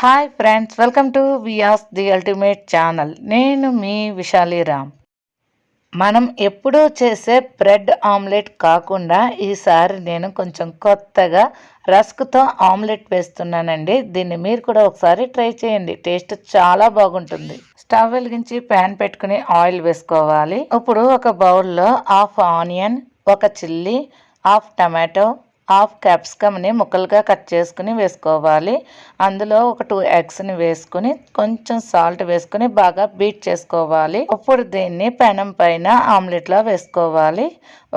Hi friends welcome to Vyas the ultimate channel నేను మీ విశాలీరామ్ మనం ఎప్పుడూ చేసే బ్రెడ్ ఆమ్లెట్ కాకుండా ఈసారి నేను కొంచెం కొత్తగా రస్క్తో ఆమ్లెట్ వేస్తున్నానండి. దీన్ని మీరు కూడా ఒకసారి ట్రై చేయండి. టేస్ట్ చాలా బాగుంటుంది. స్టవ్ వెలిగించి ప్యాన్ పెట్టుకుని ఆయిల్ వేసుకోవాలి. ఇప్పుడు ఒక బౌల్లో హాఫ్ ఆనియన్ ఒక చిల్లీ హాఫ్ టమాటో హాఫ్ క్యాప్సికమ్ని ముక్కలుగా కట్ చేసుకుని వేసుకోవాలి. అందులో ఒక టూ ఎగ్స్ని వేసుకుని కొంచెం సాల్ట్ వేసుకుని బాగా బీట్ చేసుకోవాలి. ఇప్పుడు దీన్ని పెనం పైన ఆమ్లెట్లో వేసుకోవాలి.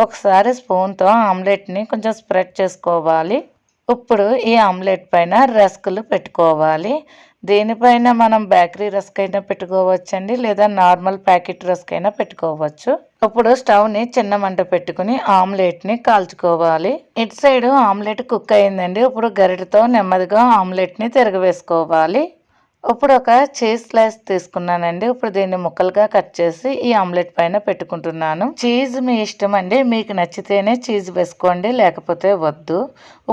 ఒకసారి స్పూన్తో ఆమ్లెట్ని కొంచెం స్ప్రెడ్ చేసుకోవాలి. ఇప్పుడు ఈ ఆమ్లెట్ పైన రస్కులు పెట్టుకోవాలి. దీనిపైన మనం బేకరీ రస్క్ అయినా పెట్టుకోవచ్చండి లేదా నార్మల్ ప్యాకెట్ రస్క్ అయినా పెట్టుకోవచ్చు. ఇప్పుడు స్టవ్ని చిన్న మంట పెట్టుకుని ఆమ్లెట్ని కాల్చుకోవాలి. ఇటు సైడ్ ఆమ్లెట్ కుక్ అయిందండి. ఇప్పుడు గరిటతో నెమ్మదిగా ఆమ్లెట్ని తిరగవేసుకోవాలి. ఇప్పుడు ఒక చీజ్ స్లైస్ తీసుకున్నానండి. ఇప్పుడు దీన్ని ముక్కలుగా కట్ చేసి ఈ ఆమ్లెట్ పైన పెట్టుకుంటున్నాను. చీజ్ మీ ఇష్టం అండి. మీకు నచ్చితేనే చీజ్ వేసుకోండి లేకపోతే వద్దు.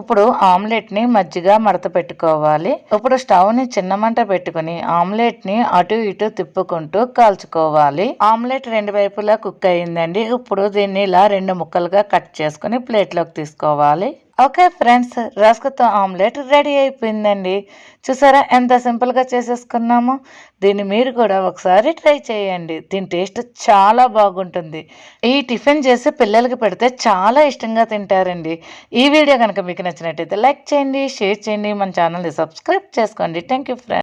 ఇప్పుడు ఆమ్లెట్ని మజ్జిగా మడత పెట్టుకోవాలి. ఇప్పుడు స్టవ్ని చిన్న మంట పెట్టుకుని ఆమ్లెట్ని అటు ఇటు తిప్పుకుంటూ కాల్చుకోవాలి. ఆమ్లెట్ రెండు వైపులా కుక్ అయ్యిందండి. ఇప్పుడు దీన్ని ఇలా రెండు ముక్కలుగా కట్ చేసుకుని ప్లేట్లోకి తీసుకోవాలి. ఓకే ఫ్రెండ్స్ రస్క్తో ఆమ్లెట్ రెడీ అయిపోయిందండి. చూసారా ఎంత సింపుల్గా చేసేసుకున్నామో? దీన్ని మీరు కూడా ఒకసారి ట్రై చేయండి. దీని టేస్ట్ చాలా బాగుంటుంది. ఈ టిఫిన్ చేసి పిల్లలకి పెడితే చాలా ఇష్టంగా తింటారండి. ఈ వీడియో కనుక మీకు నచ్చినట్టయితే లైక్ చేయండి షేర్ చేయండి మన ఛానల్ని సబ్స్క్రైబ్ చేసుకోండి. Thank you friends.